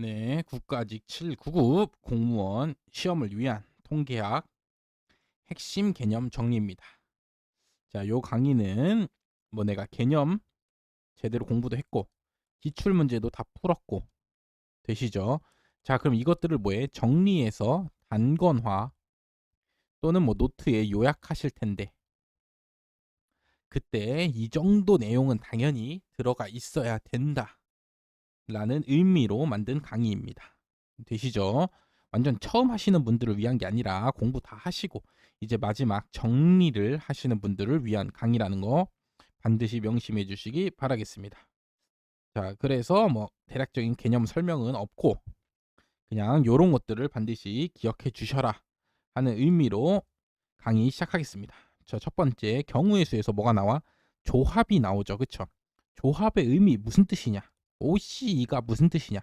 네, 국가직 799 공무원 시험을 위한 통계학 핵심 개념 정리입니다. 자, 요 강의는 뭐 내가 개념 제대로 공부도 했고 기출 문제도 다 풀었고 되시죠? 자, 그럼 이것들을 뭐해? 정리해서 단권화 또는 뭐 노트에 요약하실 텐데 그때 이 정도 내용은 당연히 들어가 있어야 된다. 라는 의미로 만든 강의입니다. 되시죠? 완전 처음 하시는 분들을 위한 게 아니라 공부 다 하시고 이제 마지막 정리를 하시는 분들을 위한 강의라는 거 반드시 명심해 주시기 바라겠습니다. 자, 그래서 뭐 대략적인 개념 설명은 없고 그냥 요런 것들을 반드시 기억해 주셔라 하는 의미로 강의 시작하겠습니다. 자, 첫 번째 경우의 수에서 뭐가 나와? 조합이 나오죠. 그쵸? 조합의 의미 무슨 뜻이냐? OCE가 무슨 뜻이냐?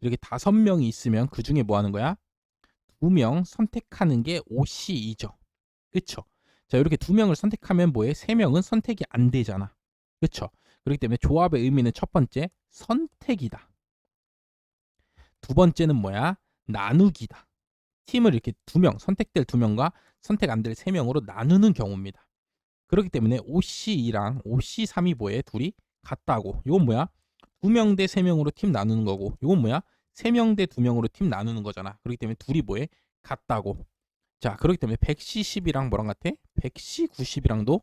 이렇게 다섯 명이 있으면 그 중에 뭐 하는 거야? 두 명 선택하는 게 OCE죠. 그쵸? 자, 이렇게 두 명을 선택하면 뭐해? 세 명은 선택이 안 되잖아. 그쵸? 그렇기 때문에 조합의 의미는 첫 번째, 선택이다. 두 번째는 뭐야? 나누기다. 팀을 이렇게 두 명, 선택될 두 명과 선택 안 될 세 명으로 나누는 경우입니다. 그렇기 때문에 OC2랑 OC3이 뭐해? 둘이 같다고. 이건 뭐야? 두명대세 명으로 팀 나누는 거고 이건 뭐야? 세명대두 명으로 팀 나누는 거잖아. 그렇기 때문에 둘이 뭐해? 같다고. 자, 그렇기 때문에 100C10이랑 뭐랑 같아? 100C90이랑도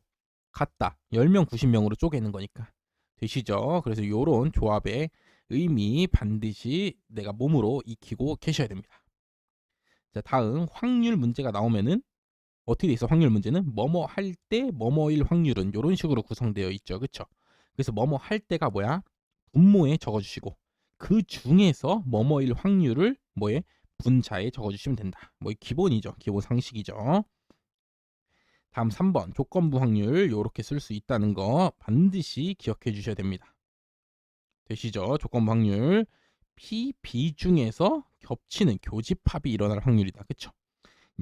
같다. 10명, 90명으로 쪼개는 거니까. 되시죠? 그래서 요런 조합의 의미 반드시 내가 몸으로 익히고 계셔야 됩니다. 자, 다음 확률 문제가 나오면은 어떻게 돼 있어? 확률 문제는 뭐뭐 할 때 뭐뭐일 확률은 이런 식으로 구성되어 있죠. 그쵸 그래서 뭐뭐 할 때가 뭐야? 분모에 적어주시고 그 중에서 뭐뭐일 확률을 뭐에 분자에 적어주시면 된다. 뭐 기본이죠. 기본 상식이죠. 다음 3번 조건부 확률 이렇게 쓸 수 있다는 거 반드시 기억해 주셔야 됩니다. 되시죠? 조건부 확률 P, B 중에서 겹치는 교집합이 일어날 확률이다. 그쵸?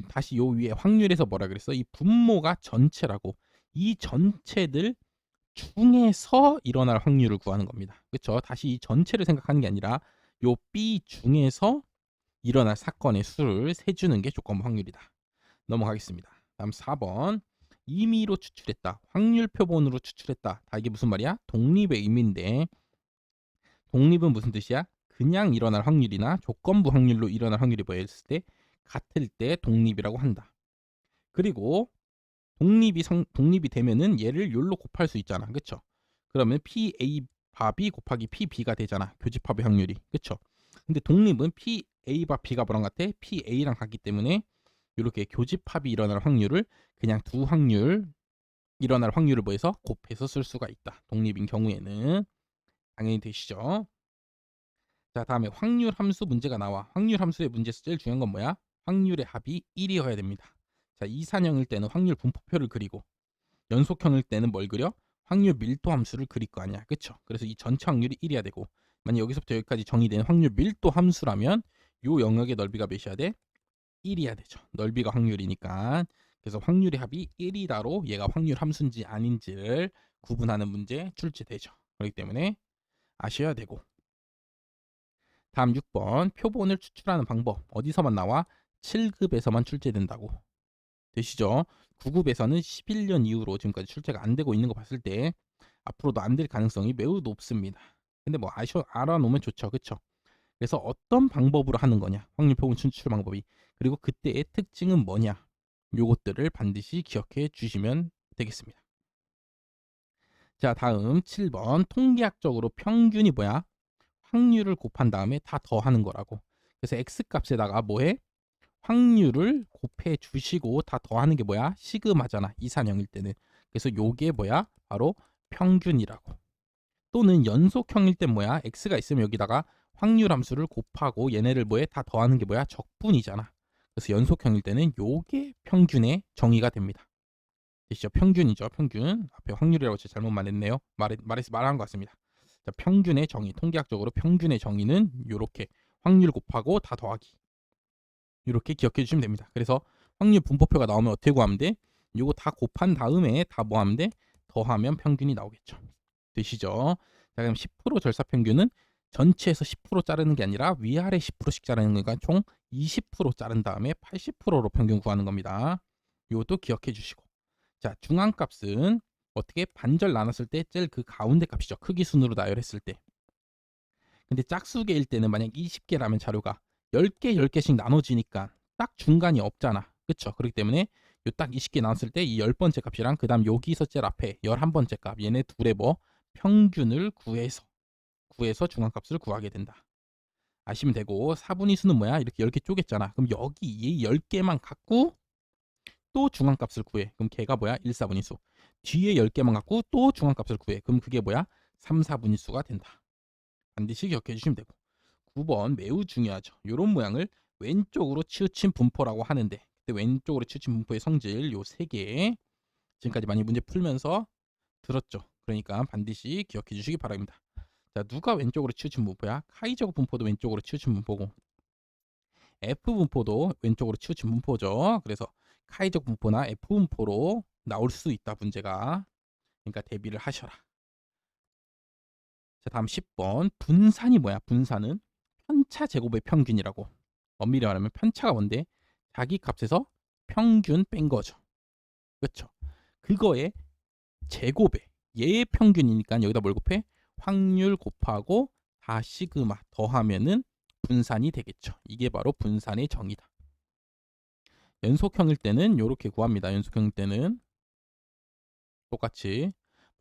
다시 요 위에 확률에서 뭐라 그랬어? 이 분모가 전체라고 이 전체들 중에서 일어날 확률을 구하는 겁니다. 그렇죠? 다시 이 전체를 생각하는 게 아니라 요 B 중에서 일어날 사건의 수를 세주는 게 조건 확률이다. 넘어가겠습니다. 다음 4번 임의로 추출했다. 확률 표본으로 추출했다. 다 이게 무슨 말이야? 독립의 의미인데 독립은 무슨 뜻이야? 그냥 일어날 확률이나 조건부 확률로 일어날 확률이 뭐였을 때 같을 때 독립이라고 한다. 그리고 독립이 성, 독립이 되면은 얘를 욜로 곱할 수 있잖아. 그쵸? 그러면 PA 밥이 곱하기 PB가 되잖아. 교집합의 확률이. 그쵸? 근데 독립은 PA바 B가 뭐랑 같아? PA랑 같기 때문에 이렇게 교집합이 일어날 확률을 그냥 두 확률 일어날 확률을 뭐해서 곱해서 쓸 수가 있다. 독립인 경우에는 당연히 되시죠. 자 다음에 확률 함수 문제가 나와. 확률 함수의 문제에서 제일 중요한 건 뭐야? 확률의 합이 1이어야 됩니다. 자, 이산형일 때는 확률 분포표를 그리고 연속형일 때는 뭘 그려? 확률 밀도 함수를 그릴 거 아니야. 그쵸? 그래서 이 전체 확률이 1이어야 되고 만약 여기서부터 여기까지 정의된 확률 밀도 함수라면 요 영역의 넓이가 몇이어야 돼? 1이어야 되죠. 넓이가 확률이니까. 그래서 확률의 합이 1이다로 얘가 확률 함수인지 아닌지를 구분하는 문제 출제되죠. 그렇기 때문에 아셔야 되고. 다음 6번 표본을 추출하는 방법 어디서만 나와? 7급에서만 출제된다고. 되시죠? 9급에서는 11년 이후로 지금까지 출제가 안 되고 있는 거 봤을 때 앞으로도 안 될 가능성이 매우 높습니다. 근데 뭐 아셔 알아놓으면 좋죠. 그쵸? 그래서 어떤 방법으로 하는 거냐? 확률 표본 추출 방법이. 그리고 그때의 특징은 뭐냐? 요것들을 반드시 기억해 주시면 되겠습니다. 자, 다음 7번 통계학적으로 평균이 뭐야? 확률을 곱한 다음에 다 더하는 거라고. 그래서 x 값에다가 뭐해? 확률을 곱해 주시고 다 더하는 게 뭐야? 시그마잖아. 이산형일 때는. 그래서 요게 뭐야? 바로 평균이라고. 또는 연속형일 때 뭐야? x가 있으면 여기다가 확률 함수를 곱하고 얘네를 뭐해? 다 더하는 게 뭐야? 적분이잖아. 그래서 연속형일 때는 요게 평균의 정의가 됩니다. 되시죠? 평균이죠. 평균. 앞에 확률이라고 제가 잘못 말했네요. 말해, 말해서 말한 것 같습니다. 자, 평균의 정의, 통계학적으로 평균의 정의는 이렇게 확률 곱하고 다 더하기. 이렇게 기억해 주시면 됩니다. 그래서 확률 분포표가 나오면 어떻게 구하면 돼? 이거 다 곱한 다음에 다 뭐 하면 돼? 더하면 평균이 나오겠죠. 되시죠? 자, 그럼 10% 절사 평균은 전체에서 10% 자르는 게 아니라 위아래 10%씩 자르는 거니까 총 20% 자른 다음에 80%로 평균 구하는 겁니다. 이것도 기억해 주시고. 자, 중앙값은 어떻게 반절 나눴을 때 제일 그 가운데 값이죠. 크기 순으로 나열했을 때. 근데 짝수개일 때는 만약 20개라면 자료가 10개, 10개씩 나눠지니까 딱 중간이 없잖아. 그쵸? 그렇기 때문에 요 딱 20개 나눴을 때 이 10번째 값이랑 그 다음 여기서 제일 앞에 11번째 값 얘네 둘의 뭐 평균을 구해서 구해서 중앙값을 구하게 된다. 아시면 되고 4분의 수는 뭐야? 이렇게 10개 쪼갰잖아. 그럼 여기 이 10개만 갖고 또 중앙값을 구해. 그럼 걔가 뭐야? 1, 4분의 수. 뒤에 10개만 갖고 또 중앙값을 구해. 그럼 그게 뭐야? 3, 4분의 수가 된다. 반드시 기억해 주시면 되고 9번 매우 중요하죠. 이런 모양을 왼쪽으로 치우친 분포라고 하는데 그때 왼쪽으로 치우친 분포의 성질 요 세 개 지금까지 많이 문제 풀면서 들었죠. 그러니까 반드시 기억해 주시기 바랍니다. 자, 누가 왼쪽으로 치우친 분포야? 카이저그 분포도 왼쪽으로 치우친 분포고 F 분포도 왼쪽으로 치우친 분포죠. 그래서 카이저그 분포나 F 분포로 나올 수 있다 문제가. 그러니까 대비를 하셔라. 자, 다음 10번. 분산이 뭐야? 분산은 편차 제곱의 평균이라고. 엄밀히 말하면 편차가 뭔데? 자기 값에서 평균 뺀 거죠. 그렇죠? 그거의 제곱에 얘의 평균이니까 여기다 뭘 곱해? 확률 곱하고 다 시그마 더하면은 분산이 되겠죠. 이게 바로 분산의 정의다. 연속형일 때는 이렇게 구합니다. 연속형일 때는 똑같이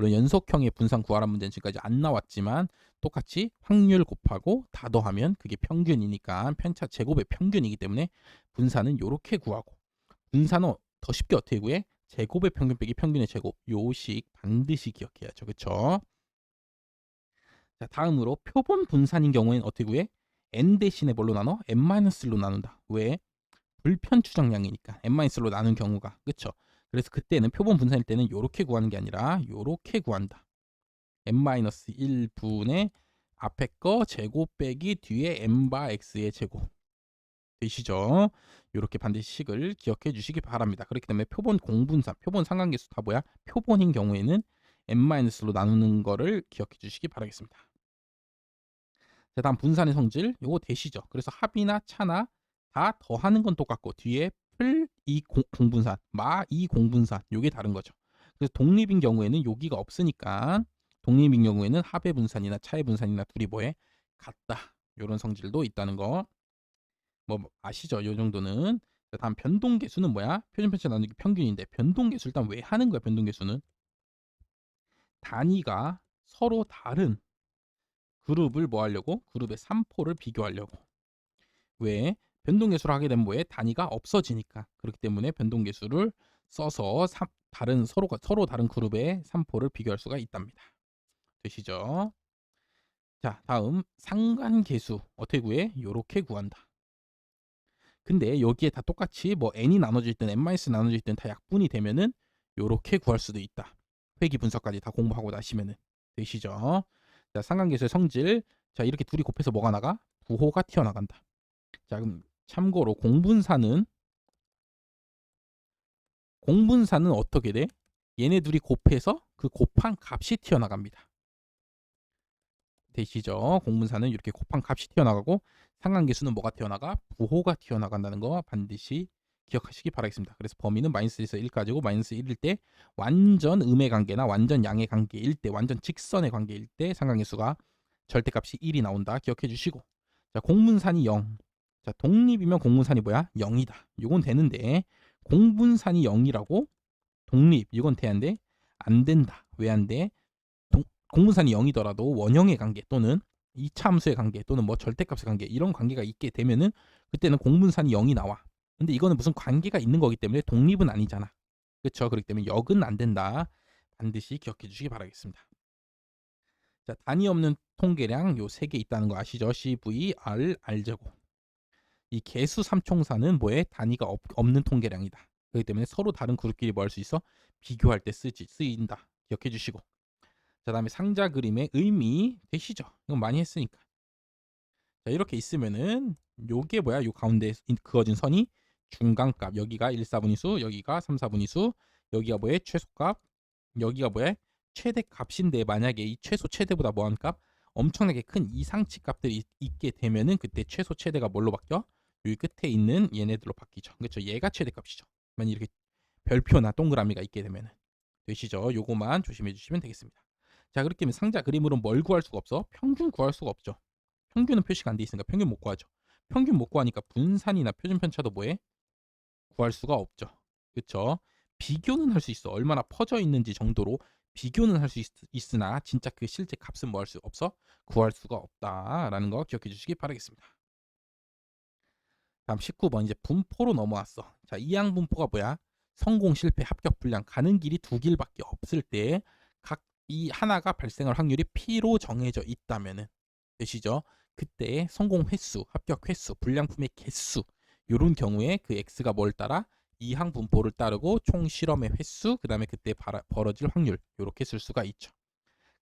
물론 연속형의 분산 구하라 문제는 지금까지 안 나왔지만 똑같이 확률 곱하고 다 더하면 그게 평균이니까 편차 제곱의 평균이기 때문에 분산은 이렇게 구하고 분산은 더 쉽게 어떻게 구해? 제곱의 평균 빼기 평균의 제곱 요식 반드시 기억해야죠. 그쵸? 자 다음으로 표본 분산인 경우에는 어떻게 구해? n 대신에 뭘로 나눠? n-1로 나눈다. 왜? 불편 추정량이니까 n-1로 나눈 경우가 그쵸? 그래서 그때는 표본 분산일 때는 이렇게 구하는 게 아니라 이렇게 구한다. n-1분의 앞에 거 제곱 빼기 뒤에 n바 x의 제곱 되시죠? 이렇게 반드시 식을 기억해 주시기 바랍니다. 그렇기 때문에 표본 공분산, 표본 상관계수 다 뭐야? 표본인 경우에는 n-로 나누는 거를 기억해 주시기 바라겠습니다. 자, 다음 분산의 성질 요거 되시죠? 그래서 합이나 차나 다 더하는 건 똑같고 뒤에 풀 이 공분산, 마 이 공분산 요게 다른 거죠. 그래서 독립인 경우에는 여기가 없으니까 독립인 경우에는 합의 분산이나 차의 분산이나 둘이 뭐에 같다. 요런 성질도 있다는 거. 뭐 아시죠? 요 정도는. 자, 다음 변동계수는 뭐야? 표준편차 나누기 평균인데 변동계수 일단 왜 하는 거야? 변동계수는 단위가 서로 다른 그룹을 뭐 하려고? 그룹의 3포를 비교하려고. 왜? 변동계수를 하게 되면 뭐에 단위가 없어지니까. 그렇기 때문에 변동계수를 써서 3, 다른 서로가 서로 다른 그룹의 3포를 비교할 수가 있답니다. 되시죠? 자, 다음 상관계수 어떻게 구해? 요렇게 구한다. 근데 여기에 다 똑같이 뭐 n이 나눠질 땐 n 마이너스 나눠질 땐 다 약분이 되면은 요렇게 구할 수도 있다. 회기 분석까지 다 공부하고 나시면은 되시죠? 자, 상관계수의 성질. 자, 이렇게 둘이 곱해서 뭐가 나가? 부호가 튀어나간다. 자, 그럼 참고로 공분사는 공분사는 어떻게 돼? 얘네 둘이 곱해서 그 곱한 값이 튀어나갑니다. 되시죠? 공분사는 이렇게 곱한 값이 튀어나가고 상관계수는 뭐가 튀어나가? 부호가 튀어나간다는 거 반드시 기억하시기 바라겠습니다. 그래서 범위는 마이너스 1에서 1까지고 마이너스 1일 때 완전 음의 관계나 완전 양의 관계일 때 완전 직선의 관계일 때 상관계수가 절대값이 1이 나온다. 기억해 주시고 자 공분산이 0. 자 독립이면 공분산이 뭐야? 0이다. 이건 되는데 공분산이 0이라고 독립 이건 돼야한데 안 된다. 왜 안 돼? 공분산이 0이더라도 원형의 관계 또는 이차 함수의 관계 또는 뭐 절대값의 관계 이런 관계가 있게 되면은 그때는 공분산이 0이 나와. 근데 이거는 무슨 관계가 있는 거기 때문에 독립은 아니잖아. 그렇죠? 그렇기 때문에 역은 안 된다. 반드시 기억해 주시기 바라겠습니다. 자, 단위 없는 통계량 요 세 개 있다는 거 아시죠? CV, R, R제곱. 이 개수 삼총사는 뭐에 단위가 없, 없는 통계량이다. 그렇기 때문에 서로 다른 그룹끼리 뭐 할 수 있어? 비교할 때 쓰지 쓰인다. 기억해 주시고. 자, 다음에 상자 그림의 의미 되시죠? 이건 많이 했으니까. 자, 이렇게 있으면은 요게 뭐야? 요 가운데 그어진 선이 중간값 여기가 1, 4분의 수 여기가 3, 4분의 수 여기가 뭐에 최소값 여기가 뭐에 최대값인데 만약에 이 최소 최대보다 뭐한 값 엄청나게 큰 이상치 값들이 있- 있게 되면은 그때 최소 최대가 뭘로 바뀌어? 여기 끝에 있는 얘네들로 바뀌죠. 그렇죠. 얘가 최대값이죠. 만약 이렇게 별표나 동그라미가 있게 되면은 되시죠. 요거만 조심해 주시면 되겠습니다. 자 그렇게 하면 상자 그림으로 뭘 구할 수가 없어? 평균 구할 수가 없죠. 평균은 표시가 안 돼 있으니까 평균 못 구하죠. 평균 못 구하니까 분산이나 표준 편차도 뭐해? 구할 수가 없죠. 그렇죠? 비교는 할 수 있어. 얼마나 퍼져 있는지 정도로 비교는 할 수 있으나 진짜 그 실제 값은 뭐 할 수 없어? 구할 수가 없다라는 거 기억해 주시기 바라겠습니다. 다음 19번 이제 분포로 넘어왔어. 자, 이항 분포가 뭐야? 성공, 실패, 합격, 불량 가는 길이 두 길밖에 없을 때 각 이 하나가 발생할 확률이 P로 정해져 있다면은 되시죠? 그때 성공 횟수, 합격 횟수, 불량품의 개수 요런 경우에 그 x가 뭘 따라 이항 분포를 따르고 총 실험의 횟수 그다음에 그때 바라- 벌어질 확률 요렇게 쓸 수가 있죠.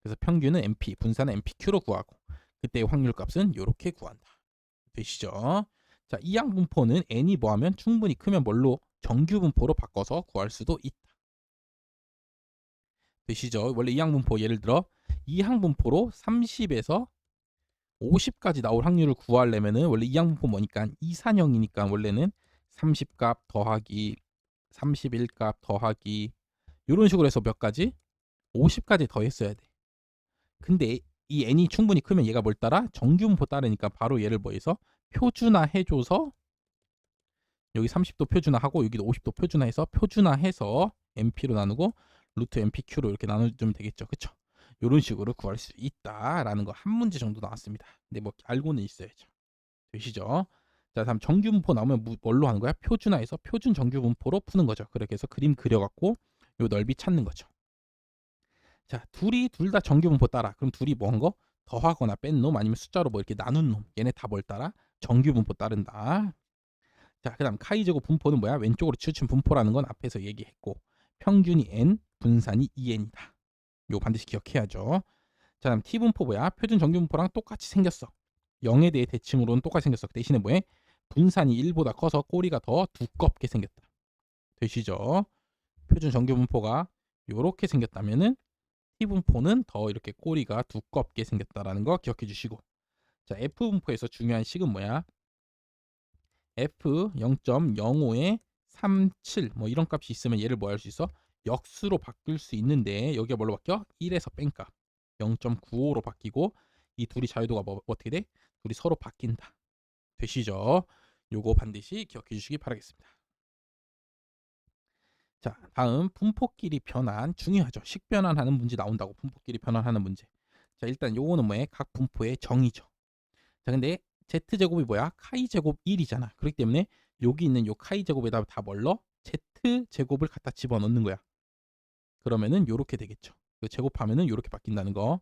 그래서 평균은 MP, 분산은 MPQ로 구하고 그때의 확률 값은 요렇게 구한다. 되시죠? 자, 이항 분포는 n이 뭐하면 충분히 크면 뭘로 정규 분포로 바꿔서 구할 수도 있다. 되시죠? 원래 이항 분포 예를 들어 이항 분포로 30에서 50까지 나올 확률을 구하려면은 원래 이항 분포 뭐니까 이산형이니까 원래는 30값 더하기 31값 더하기 이런 식으로 해서 몇 가지 50까지 더했어야 돼. 근데 이 n이 충분히 크면 얘가 뭘 따라 정규 분포 따르니까 바로 얘를 뭐해서 표준화 해줘서 여기 30도 표준화하고 여기도 50도 표준화해서 표준화해서 MP로 나누고 루트 MPQ로 이렇게 나눠주면 되겠죠. 그쵸? 이런 식으로 구할 수 있다라는 거 한 문제 정도 나왔습니다. 근데 뭐 알고는 있어야죠. 되시죠? 자, 다음 정규 분포 나오면 무- 뭘로 하는 거야? 표준화해서 표준 정규 분포로 푸는 거죠. 그렇게 해서 그림 그려갖고 요 넓이 찾는 거죠. 자, 둘이 둘 다 정규 분포 따라. 그럼 둘이 뭐한 거? 더하거나 뺀 놈 아니면 숫자로 뭐 이렇게 나눈 놈. 얘네 다 뭘 따라? 정규 분포 따른다. 자, 그다음 카이 제곱 분포는 뭐야? 왼쪽으로 치우친 분포라는 건 앞에서 얘기했고 평균이 n, 분산이 2n이다. 요 반드시 기억해야죠. 자, 다음 t 분포 뭐야? 표준 정규 분포랑 똑같이 생겼어. 0에 대해 대칭으로는 똑같이 생겼어. 그 대신에 뭐해? 분산이 1보다 커서 꼬리가 더 두껍게 생겼다. 되시죠? 표준 정규 분포가 요렇게 생겼다면은 t 분포는 더 이렇게 꼬리가 두껍게 생겼다라는 거 기억해 주시고. 자, f 분포에서 중요한 식은 뭐야? f 0.05에 37 뭐 이런 값이 있으면 얘를 뭐 할 수 있어? 역수로 바뀔 수 있는데 여기가 뭘로 바뀌어? 1에서 뺀값 0.95로 바뀌고 이 둘이 자유도가 뭐 어떻게 돼? 둘이 서로 바뀐다. 되시죠? 요거 반드시 기억해 주시기 바라겠습니다. 자, 다음 분포끼리 변환 중요하죠. 식변환하는 문제 나온다고 분포끼리 변환하는 문제. 자, 일단 요거는 뭐에? 각 분포의 정의죠. 자, 근데 z 제곱이 뭐야? 카이 제곱 1이잖아. 그렇기 때문에 여기 있는 요 카이 제곱에다 다 뭘로? z 제곱을 갖다 집어넣는 거야. 그러면은 요렇게 되겠죠. 그 제곱하면은 요렇게 바뀐다는 거.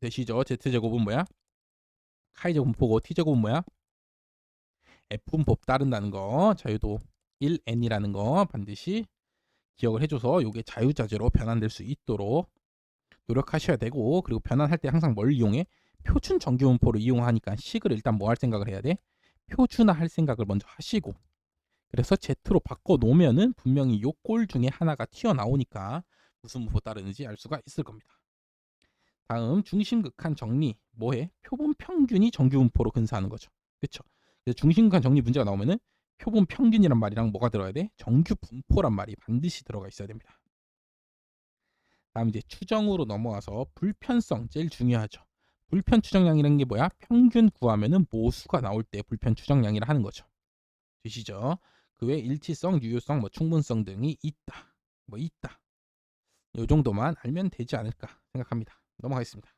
되시죠? z 제곱은 뭐야? 카이 제곱 분포고 t 제곱은 뭐야? f 분법 따른다는 거. 자유도 1n이라는 거 반드시 기억을 해줘서 요게 자유자재로 변환될 수 있도록 노력하셔야 되고 그리고 변환할 때 항상 뭘 이용해? 표준 정규 분포를 이용하니까 식을 일단 뭐 할 생각을 해야 돼? 표준화 할 생각을 먼저 하시고 그래서 Z로 바꿔 놓으면은 분명히 요 꼴 중에 하나가 튀어나오니까 무슨 분포 따르는지 알 수가 있을 겁니다. 다음 중심극한 정리 뭐해? 표본 평균이 정규 분포로 근사하는 거죠. 그렇죠? 중심극한 정리 문제가 나오면은 표본 평균이란 말이랑 뭐가 들어야 돼? 정규 분포란 말이 반드시 들어가 있어야 됩니다. 다음 이제 추정으로 넘어와서 불편성 제일 중요하죠. 불편 추정량이라는 게 뭐야? 평균 구하면은 모수가 나올 때 불편 추정량이라 하는 거죠. 되시죠? 그 외에 일치성, 유효성, 뭐 충분성 등이 있다. 뭐 있다. 요 정도만 알면 되지 않을까 생각합니다. 넘어가겠습니다.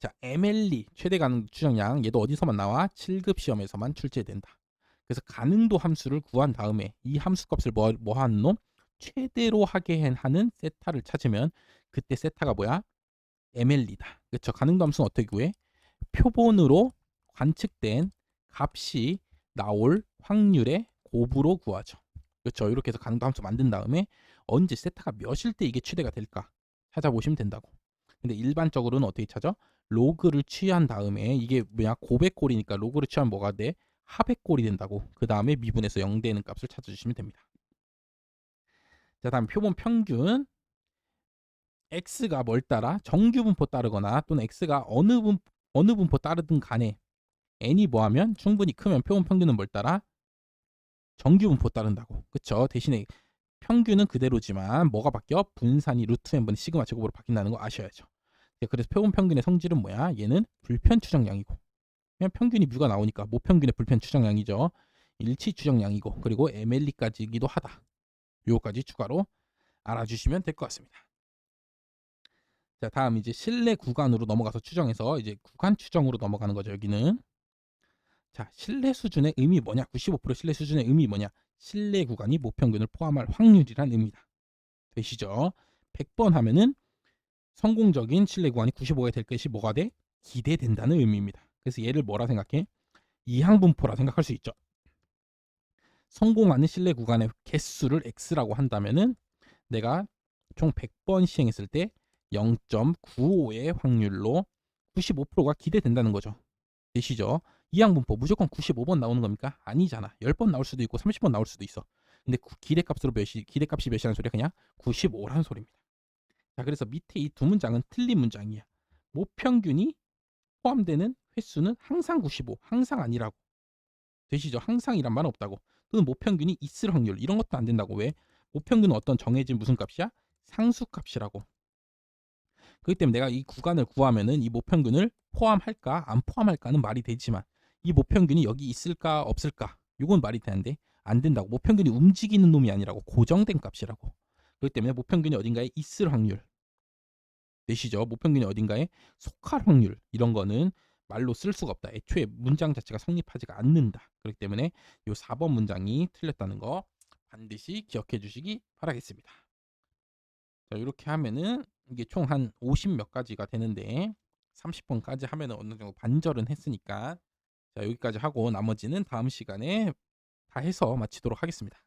자, MLE 최대 가능 추정량 얘도 어디서만 나와? 7급 시험에서만 출제된다. 그래서 가능도 함수를 구한 다음에 이 함수 값을 뭐, 뭐 하는 놈? 최대로 하게 하는 세타를 찾으면 그때 세타가 뭐야? ML이다. 그렇죠? 가능도 함수는 어떻게 구해? 표본으로 관측된 값이 나올 확률의 곱으로 구하죠. 그렇죠? 이렇게 해서 가능도 함수 만든 다음에 언제 세타가 몇일 때 이게 최대가 될까 찾아보시면 된다고. 근데 일반적으로는 어떻게 찾아? 로그를 취한 다음에 이게 뭐야 고백꼴이니까 로그를 취하면 뭐가 돼? 하백꼴이 된다고. 그 다음에 미분에서 0 되는 값을 찾아주시면 됩니다. 자 다음 표본 평균 x가 뭘 따라? 정규 분포 따르거나 또는 x가 어느 분 어느 분포 따르든 간에 n이 뭐하면 충분히 크면 표본 평균은 뭘 따라? 정규 분포 따른다고. 그쵸? 대신에 평균은 그대로지만 뭐가 바뀌어? 분산이 루트 n분의 시그마 제곱으로 바뀐다는 거 아셔야죠. 네, 그래서 표본 평균의 성질은 뭐야? 얘는 불편 추정량이고. 그냥 평균이 뮤가 나오니까 모평균의 불편 추정량이죠. 일치 추정량이고. 그리고 MLE까지이기도 하다. 요거까지 추가로 알아주시면 될 것 같습니다 자 다음 이제 실내 구간으로 넘어가서 추정해서 이제 구간 추정으로 넘어가는 거죠 여기는. 자 실내 수준의 의미 뭐냐? 95% 실내 수준의 의미 뭐냐? 실내 구간이 모평균을 포함할 확률이란 의미다. 되시죠? 100번 하면은 성공적인 실내 구간이 95가 될 것이 뭐가 돼? 기대된다는 의미입니다. 그래서 얘를 뭐라 생각해? 이항분포라 생각할 수 있죠. 성공하는 실내 구간의 개수를 x라고 한다면은 내가 총 100번 시행했을 때 0.95의 확률로 95%가 기대된다는 거죠. 되시죠? 이항분포 무조건 95번 나오는 겁니까? 아니잖아. 10번 나올 수도 있고 30번 나올 수도 있어. 근데 구- 기대값으로 몇이 기대값이 몇이라는 소리야? 그냥 95라는 소리입니다. 자, 그래서 밑에 이 두 문장은 틀린 문장이야. 모평균이 포함되는 횟수는 항상 95, 항상 아니라고. 되시죠? 항상이란 말은 없다고. 또는 모평균이 있을 확률 이런 것도 안 된다고. 왜? 모평균은 어떤 정해진 무슨 값이야? 상수값이라고. 그렇기 때문에 내가 이 구간을 구하면은 이 모평균을 포함할까 안 포함할까는 말이 되지만 이 모평균이 여기 있을까 없을까 이건 말이 되는데 안 된다고. 모평균이 움직이는 놈이 아니라고. 고정된 값이라고. 그렇기 때문에 모평균이 어딘가에 있을 확률. 되시죠? 모평균이 어딘가에 속할 확률. 이런 거는 말로 쓸 수가 없다. 애초에 문장 자체가 성립하지가 않는다. 그렇기 때문에 이 4번 문장이 틀렸다는 거 반드시 기억해 주시기 바라겠습니다. 자 이렇게 하면은 이게 총 한 50 몇 가지가 되는데 30번까지 하면은 어느 정도 반절은 했으니까 자 여기까지 하고 나머지는 다음 시간에 다 해서 마치도록 하겠습니다.